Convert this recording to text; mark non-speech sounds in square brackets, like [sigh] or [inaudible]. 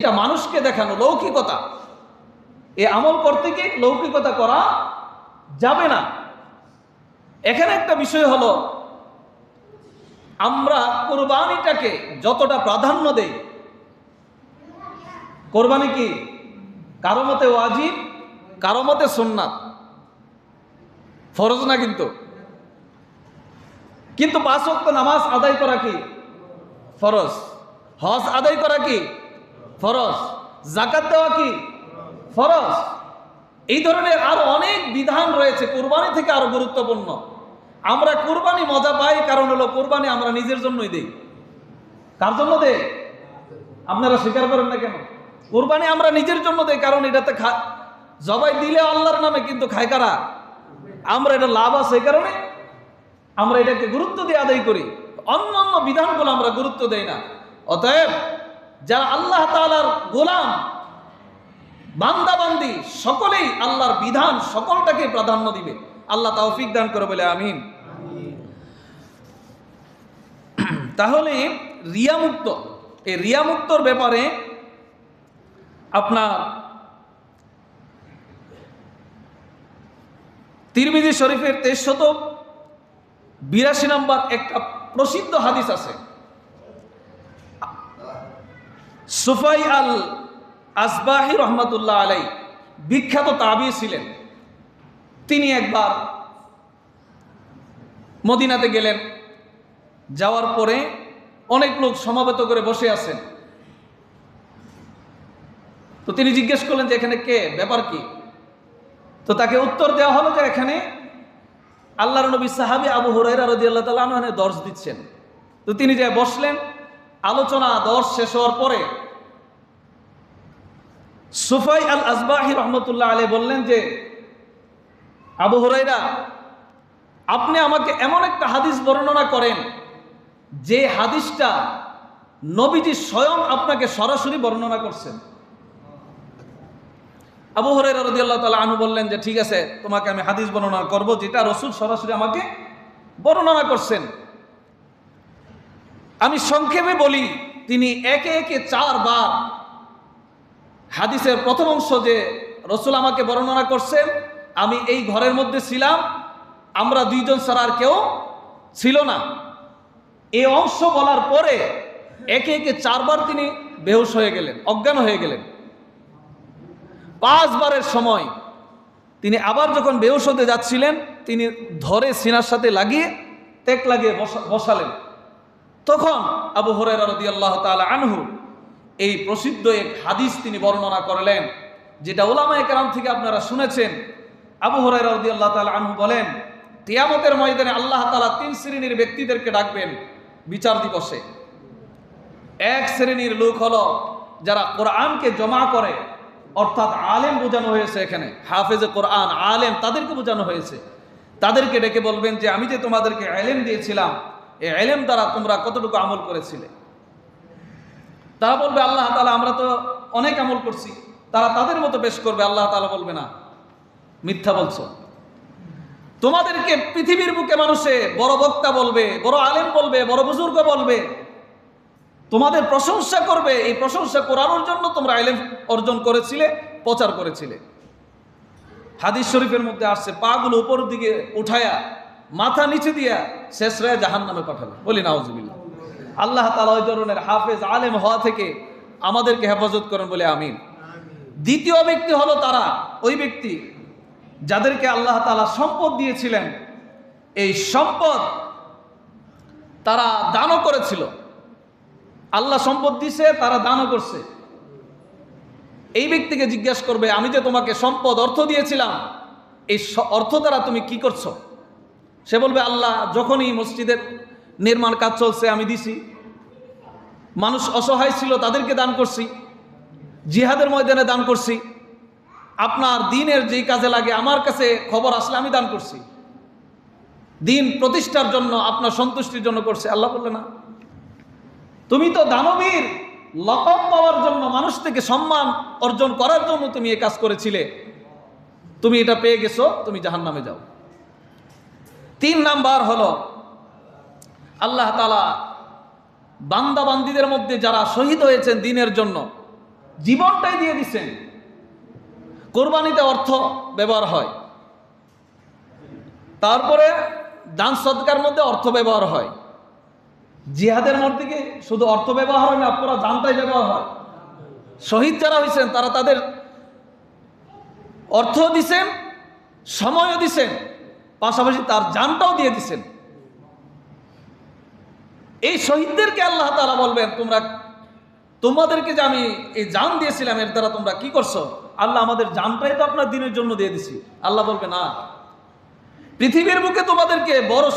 এটা মানুষকে দেখানো লৌকিকতা। এ আমল করতে গিয়ে লৌকিকতা করা যাবে না। এখানে একটা বিষয় হলো, আমরা কোরবানিটাকে যতটা প্রাধান্য দেই, কোরবানি কি? কারও মতে ওয়াজিব, কারও মতে সুন্নাত। ফরজ না কিন্তু? কিন্তু পাঁচ ওয়াক্ত নামাজ আদায় করা কি? ফরজ। হজ আদায় করা কি? ফরজ। জাকাত দেওয়া কি? ফরজ। এই ধরনের আরও অনেক বিধান রয়েছে কোরবানি থেকে আরও গুরুত্বপূর্ণ। আমরা কোরবানি মজা পাই, কারণ হলো কোরবানি আমরা নিজের জন্যই দেই। কার জন্য দেই? আপনারা স্বীকার করেন না কেন? কোরবানি আমরা নিজের জন্য দেই, কারণ এটাতে খা জবাই দিলে আল্লাহর নামে কিন্তু খায় কারা? আমরা এটা লাভ আছে এই কারণে আমরা এটাকে গুরুত্ব দিয়ে আদায় করি। অন্য অন্য বিধানগুলো আমরা গুরুত্ব দেই না। অতএব যারা আল্লাহ তাআলার গোলাম, বান্দাবান্দি, সকলেই আল্লাহর বিধান সকলটাকে প্রাধান্য দিবে। আল্লাহ তৌফিক দান করে বলে আমিন। [clears throat] তাহলে রিয়ামুক্ত, এই রিয়ামুক্তর ব্যাপারে আপনার তিরমিজি শরীফের তেইশশত বিরাশি নম্বর একটা প্রসিদ্ধ হাদিস আছে। সুফাই আল আসবাহি রহমতুল্লাহ আলাই বিখ্যাত তাবি ছিলেন। তিনি একবার মদিনাতে গেলেন। যাওয়ার পরে অনেক লোক সমাবেত করে বসে আছেন। তো তিনি জিজ্ঞেস করলেন যে, এখানে কে? ব্যাপার কি? তো তাকে উত্তর দেওয়া হলো যে, এখানে আল্লাহর নবী সাহাবি আবু হুরাইরা রাদিয়াল্লাহু তাআলা আনহু দর্শ দিচ্ছেন। তো তিনি যে বসলেন, আলোচনা দর্শ শেষ হওয়ার পরে সুফাই আল আসবাহি রহমতুল্লাহ আলী বললেন যে, আবু হরাইরা আপনি আমাকে এমন একটা হাদিস বর্ণনা করেন, যে হাদিসটা নবীজি স্বয়ং আপনাকে সরাসরি বর্ণনা করছেন। আবু হরাইরা রাদিয়াল্লাহু তালা আনু বললেন যে, ঠিক আছে, তোমাকে আমি হাদিস বর্ণনা করব যেটা রসুল সরাসরি আমাকে বর্ণনা করছেন। আমি সংক্ষেপে বলি, তিনি একে একে চারবার হাদিসের প্রথম অংশ যে রসুল আমাকে বর্ণনা করছেন, আমি এই ঘরের মধ্যে ছিলাম, আমরা দুইজন ছাড়া আর কেউ ছিল না। এই অংশ বলার পরে একে একে চারবার তিনি বেহুশ হয়ে গেলেন, অজ্ঞান হয়ে গেলেন। পাঁচবারের সময় তিনি আবার যখন বেহুশ হতে যাচ্ছিলেন, তিনি ধরে সিনার সাথে লাগিয়ে তেক লাগিয়ে বসা- বসালেন। তখন আবু হরেরা রদি আল্লাহ তালা আনহু এই প্রসিদ্ধ এক হাদিস তিনি বর্ণনা করলেন, যেটা ওলামায় কেরাম থেকে আপনারা শুনেছেন। আবু হরাই রদি আল্লাহ তালা আনহু বলেন তিয়ামতের ময়দানে আল্লাহ তালা তিন শ্রেণির ব্যক্তিদেরকে ডাকবেন বিচার দিবসে। এক শ্রেণির লোক হলো যারা কোরআনকে জমা করে, অর্থাৎ আলেম বোঝানো হয়েছে এখানে, হাফেজে কোরআন, আলেম তাদেরকে বোঝানো হয়েছে। তাদেরকে ডেকে বলবেন যে, আমি যে তোমাদেরকে এলেম দিয়েছিলাম এই এলেম দ্বারা তোমরা কতটুকু আমল করেছিলে? তারা বলবে আল্লাহ তালা আমরা তো অনেক আমল করছি। তারা তাদের মতো পেশ করবে, আল্লাহ তালা বলবে না। মিথ্যা বলছো। তোমাদেরকে পৃথিবীর বুকে মানুষে বড় বক্তা বলবে, বড় আলেম বলবে, বড় বুজুর্গ বলবে। তোমাদের প্রশংসা করবে, এই প্রশংসা করানোর জন্য তোমরা আলেম অর্জন করেছিলে, প্রচার করেছিলে। হাদিস শরীফের মধ্যে আসছে, পাগুলো উপর দিকে উঠায়া, মাথা নিচে দিয়া শেষ রায় জাহান নামে পাঠাবে। বলি, নাউজুবিল্লাহ। আল্লাহ তালা ওই ধরনের হাফেজ আলেম হওয়া থেকে আমাদেরকে হেফাজত করেন বলে আমিন। দ্বিতীয় ব্যক্তি হলো তারা। ওই ব্যক্তি যাদেরকে আল্লাহ তালা সম্পদ দিয়েছিলেন এই সম্পদ তারা দানও করেছিল। আল্লাহ সম্পদ দিছে তারা দানও করছে। এই ব্যক্তিকে জিজ্ঞাসা করবে আমি যে তোমাকে সম্পদ অর্থ দিয়েছিলাম এই অর্থ দ্বারা তুমি কি করছ? সে বলবে আল্লাহ যখনই মসজিদের নির্মাণ কাজ চলছে আমি দিছি। মানুষ অসহায় ছিল, তাদেরকে দান করছি। জিহাদের ময়দানে দান করছি। আপনার দিনের যেই কাজে লাগে, আমার কাছে খবর আসলে আমি দান করছি। দিন প্রতিষ্ঠার জন্য, আপনার সন্তুষ্টির জন্য করছে। আল্লাহ বললে না। তুমি তো দানবীর, লকম পাওয়ার জন্য, মানুষ থেকে সম্মান অর্জন করার জন্য তুমি এ কাজ করেছিলে। তুমি এটা পেয়ে গেছো, তুমি জাহান নামে যাও। তিন নাম্বার হলো, আল্লাহ তালা বান্দাবান্দিদের মধ্যে যারা শহীদ হয়েছেন দিনের জন্য, জীবনটাই দিয়ে দিচ্ছেন। কোরবানিতে অর্থ ব্যবহার হয়। তারপরে দান সৎকার মধ্যে অর্থ ব্যবহার হয়। জিহাদের মধ্যে কি শুধু অর্থ ব্যবহার হয় না পুরো দানটাই ব্যবহার হয়। শহীদ যারা হয়েছেন, তারা তাদের অর্থ দিছেন সময়ও দিছেন পাশাপাশি তার জানটাও দিয়ে দিছেন এই শহীদদেরকে আল্লাহ তালা বলবেন, তোমরা, তোমাদেরকে যে আমি এই জান দিয়েছিলাম, এর দ্বারা তোমরা কি করছ? আল্লাহ, আমাদের জানটাই তো আপনার দিনের জন্য দিয়ে দিছি। আল্লাহ বলবে, না। পৃথিবীর বুকে তোমাদেরকে বড়